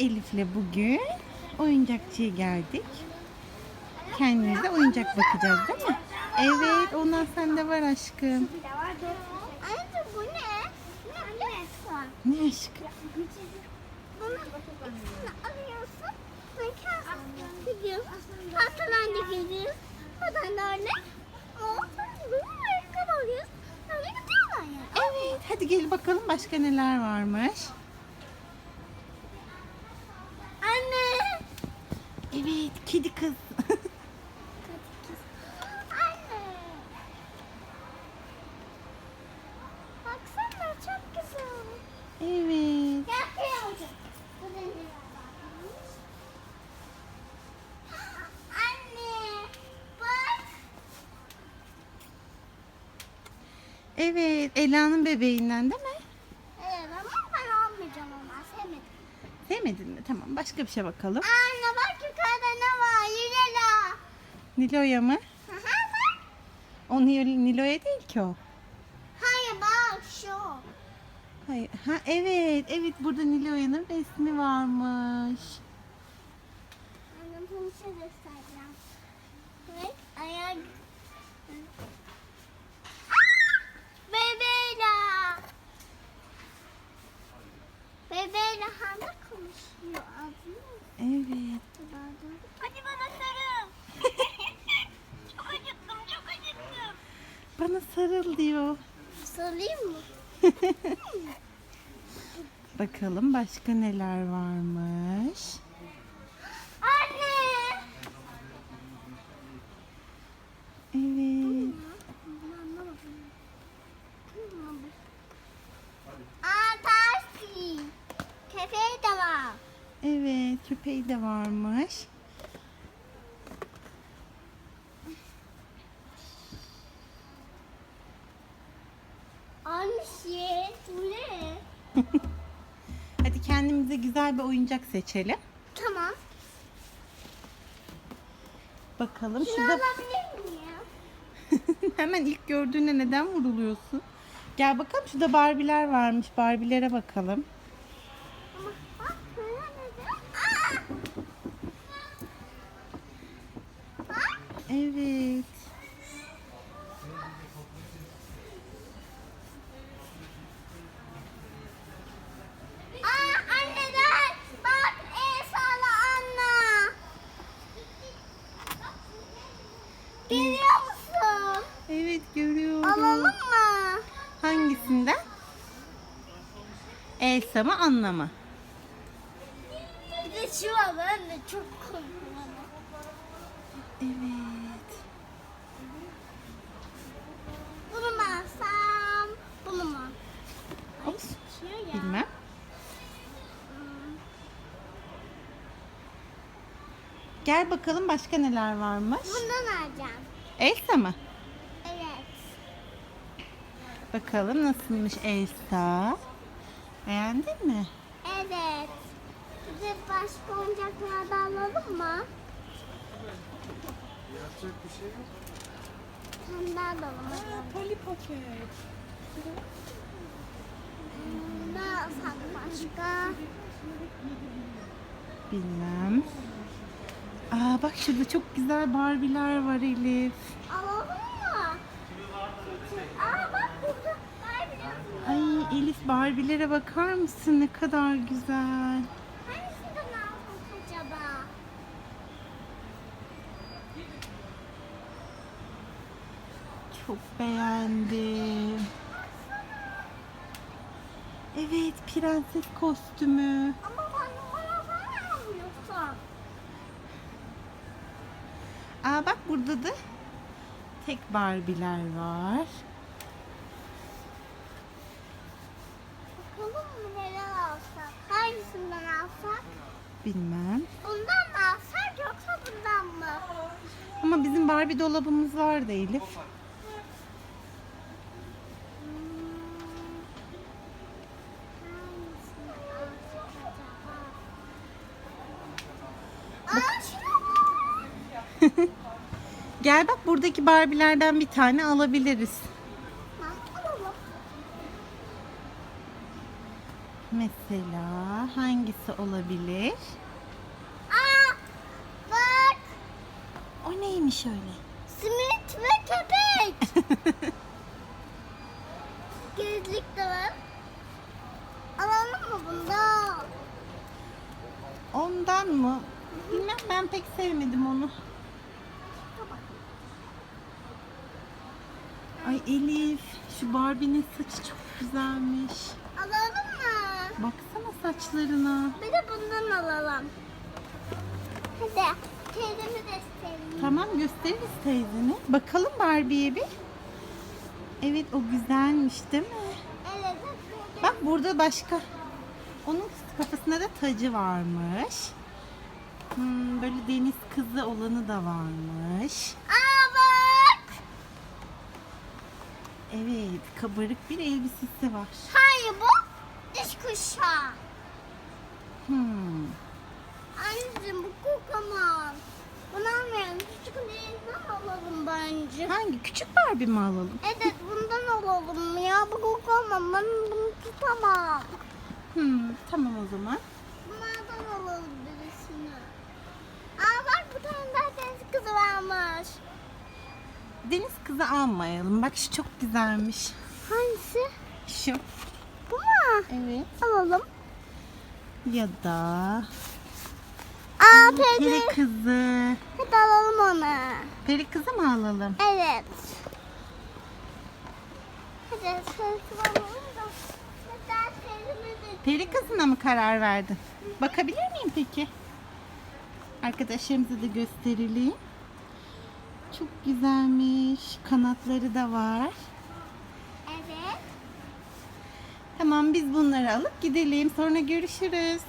Elif'le bugün oyuncakçıya geldik. Kendimize oyuncak bakacağız değil mi? Evet, ondan sende var aşkım. Anne bu ne? Ne aşkım? Bunu ikisini alıyorsun. Gidiyorsun. Hastadan da gidiyorsun. Buradan da öyle. Evet, hadi gel bakalım başka neler varmış. Evet, kedi kız. Anne. Baksana çok güzel. evet. Anne. Bak. Evet, Ela'nın bebeğinden değil mi? Evet ama ben almayacağım ama sevmedim. Sevmedin mi? Tamam, başka bir şey bakalım. Anne bak yukarıda ne var? Lila. Nilo'ya mı? Hı hı, bak. O Nilo- Nilo'ya değil ki o. Hayır bak şu. Hayır. Ha evet, evet burada Nilo'yanın resmi varmış. Annem bunu size göstereceğim. Evet ayak. Sarıl diyor. Sarılayım mı? Bakalım başka neler varmış. Anne. Evet. Aa taksi. Köpeği de var. Evet, köpeği de varmış. Anne şey, bu ne? Hadi kendimize güzel bir oyuncak seçelim. Tamam. Bakalım Şunu şurada alabilir miyim? hemen ilk gördüğünde neden vuruluyorsun? Gel bakalım şurada Barbie'ler varmış. Barbie'lere bakalım. Evet. Görüyor musun? Evet görüyorum. Alalım mı? Hangisinden? Elsa mı Anna mı? Bir de şu var anne çok korkuyorum. Evet. Gel bakalım başka neler varmış. Bundan alacağım. Elsa mı? Evet. Bakalım nasılmış Elsa. Beğendin mi? Evet. Bir de başka oyuncaklar da alalım mı? Yapacak bir şey yok. Daha da alalım. Polly Pocket. Hmm, Ne alsak başka? Bilmem. Aa bak şurada çok güzel Barbie'ler var Elif. Alalım mı? Aa bak burada Barbie yazıyor. Ay Elif Barbie'lere bakar mısın? Ne kadar güzel. Hangisinden alsak acaba? Çok beğendim. Evet prenses kostümü. Ama ben numara falan almıyorsam. Aa bak burada da tek Barbie'ler var. Bakalım mı neler alsak? Hangisinden alsak? Bilmem. Bundan mı alsak yoksa bundan mı? Ama bizim Barbie dolabımız vardı Elif. Aa şuna bak. Gel bak buradaki Barbie'lerden bir tane alabiliriz. Mesela hangisi olabilir? Aa, bak. O neymiş öyle? Simit ve köpek. Gözlük de var. Alalım mı bundan? Ondan mı? Bilmem ben pek sevmedim onu. Ay Elif, şu Barbie'nin saçı çok güzelmiş. Alalım mı? Baksana saçlarına. Bir de bundan alalım. Hadi teyzemi de isteyelim. Tamam gösteririz teyzene. Bakalım Barbie'ye bir. Evet o güzelmiş değil mi? Evet. Bak burada başka. Onun kafasında da tacı varmış. Hmm, böyle deniz kızı olanı da varmış. Aa bak. Evet kabarık bir elbisesi var. Hayır bu diş kuşağı. Hmm. Anneciğim bu kocaman. Bunu almayalım. Küçük değilden alalım bence. Hangi? Küçük Barbie mi alalım? Evet bundan alalım ya. Bu kocaman. Ben bunu tutamam. Hmm, tamam o zaman. Bunlardan alalım birisini. Aa bak bu tane daha deniz kızı varmış. Deniz kızı almayalım. Bak şu çok güzelmiş. Hangisi? Şu. Bu mu? Evet. Alalım. Ya da Aa peri peri. kızı. Hadi alalım onu. Peri kızı mı alalım? Evet. Hadi peri kızı alalım da. Hatta. Peri kızına mı karar verdin? Bakabilir miyim peki? Arkadaşlarımıza da gösterelim. Çok güzelmiş. Kanatları da var. Evet. Tamam biz bunları alıp gidelim. Sonra görüşürüz.